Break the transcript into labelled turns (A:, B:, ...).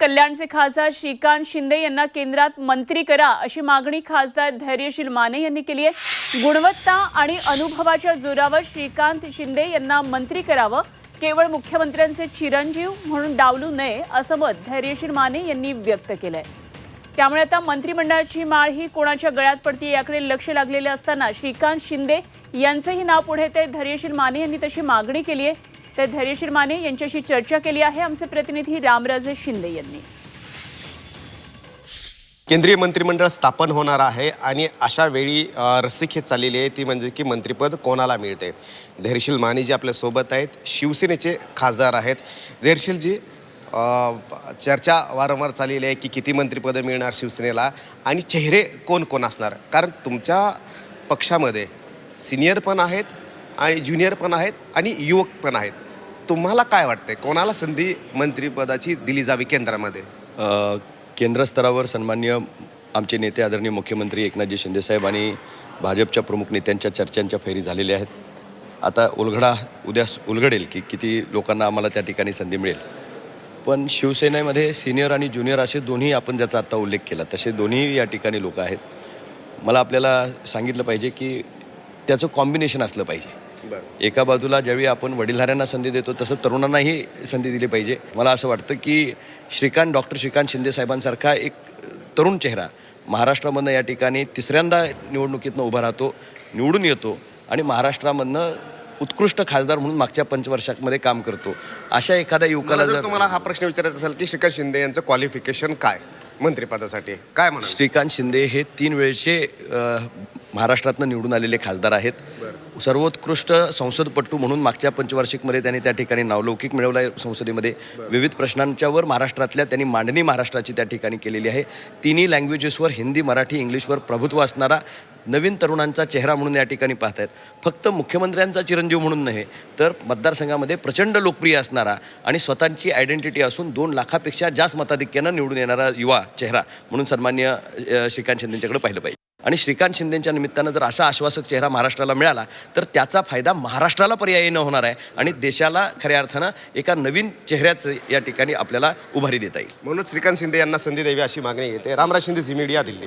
A: कल्याणचे खासदार श्रीकांत शिंदे यांना केंद्रात मंत्री करा अशी मागणी खासदार धैर्यशील माने यांनी केली आहे. गुणवत्ता आणि अनुभवाच्या जोरावर श्रीकांत शिंदे यांना मंत्री करावं. केवळ मुख्यमंत्र्यांचे चिरंजीव म्हणून डावलू नये असं मत धैर्यशील माने यांनी व्यक्त केलंय. त्यामुळे आता मंत्रिमंडळाची माळ ही कोणाच्या गळ्यात पडते याकडे लक्ष लागलेले असताना श्रीकांत शिंदे यांचंही नाव पुढे येते धैर्यशील माने यांनी तशी मागणी केली आहे तर धैर्यशीर माने यांच्याशी चर्चा केली आहे. आमचे प्रतिनिधी रामराजे शिंदे यांनी.
B: केंद्रीय मंत्रिमंडळ स्थापन होणार आहे आणि अशा वेळी अ, रस्सीखेच चाललेली आहे. ती म्हणजे की मंत्रिपद कोणाला मिळते? धैर्यशील माने जी आपल्यासोबत आहेत. शिवसेनेचे खासदार आहेत. धैर्यशीलजी जी चर्चा वारंवार चाललेली आहे की किती मंत्रिपदं मिळणार शिवसेनेला आणि चेहरे कोण कोण असणार? कारण तुमच्या पक्षामध्ये सिनियर पण आहेत आणि ज्युनियर पण आहेत आणि युवक पण आहेत. तुम्हाला काय वाटतंय? कोणाला संधी मंत्रिपदाची दिली जावी केंद्रामध्ये?
C: केंद्रस्तरावर केंद्र स्तरावर सन्मान्य आमचे नेते आदरणीय मुख्यमंत्री एकनाथजी शिंदेसाहेब आणि भाजपच्या प्रमुख नेत्यांच्या चर्चांच्या फैरी झालेल्या आहेत. आता उलगडा उद्या उलगडेल की किती लोकांना आम्हाला त्या ठिकाणी संधी मिळेल. पण शिवसेनेमध्ये सिनियर आणि ज्युनियर असे दोन्ही आपण ज्याचा आत्ता उल्लेख केला तसे दोन्ही या ठिकाणी लोक आहेत. मला आपल्याला सांगितलं पाहिजे की त्याचं कॉम्बिनेशन असलं पाहिजे. एका बाजूला ज्यावेळी आपण वडीलधाऱ्यांना संधी देतो तसं तरुणांनाही संधी दिली पाहिजे. मला असं वाटतं की श्रीकांत डॉक्टर श्रीकांत शिंदे साहेबांसारखा एक तरुण चेहरा महाराष्ट्रामधनं या ठिकाणी तिसऱ्यांदा निवडणुकीतनं उभा राहतो निवडून येतो आणि महाराष्ट्रामधनं उत्कृष्ट खासदार म्हणून मागच्या पंचवर्षामध्ये काम करतो. अशा एखाद्या युवकाला
B: जर तुम्हाला हा प्रश्न विचारायचा असेल की श्रीकांत शिंदे यांचं क्वालिफिकेशन काय मंत्रिपदासाठी? काय म्हणा
C: श्रीकांत शिंदे हे तीन वेळचे महाराष्ट्रातनं निवडून आलेले खासदार आहेत. सर्वोत्कृष्ट संसदपट्टू म्हणून मागच्या पंचवार्षिकमध्ये त्यांनी त्या ठिकाणी नावलौकिक मिळवला आहे संसदेमध्ये विविध प्रश्नांच्यावर महाराष्ट्रातल्या त्यांनी मांडणी महाराष्ट्राची त्या ठिकाणी केलेली आहे. तिन्ही लँग्वेजेसवर हिंदी मराठी इंग्लिशवर प्रभुत्व असणारा नवीन तरुणांचा चेहरा म्हणून या ठिकाणी पाहतायत. फक्त मुख्यमंत्र्यांचा चिरंजीव म्हणून नव्हे तर मतदारसंघामध्ये प्रचंड लोकप्रिय असणारा आणि स्वतःची आयडेंटिटी असून दोन लाखापेक्षा जास्त मताधिक्यानं निवडून येणारा युवा चेहरा म्हणून सन्मान्य श्रीकांत शिंदेच्याकडे पाहिलं पाहिजे. आणि श्रीकांत शिंदेच्या निमित्तानं जर असा आश्वासक चेहरा महाराष्ट्राला मिळाला तर त्याचा फायदा महाराष्ट्राला पर्यायी न होणार आहे आणि देशाला खऱ्या अर्थानं एका नवीन चेहऱ्याचं या ठिकाणी आपल्याला उभारी देता येईल.
B: म्हणून श्रीकांत शिंदे यांना संधी द्यावी अशी मागणी येते रामराज शिंदे झी मीडिया दिल्ली.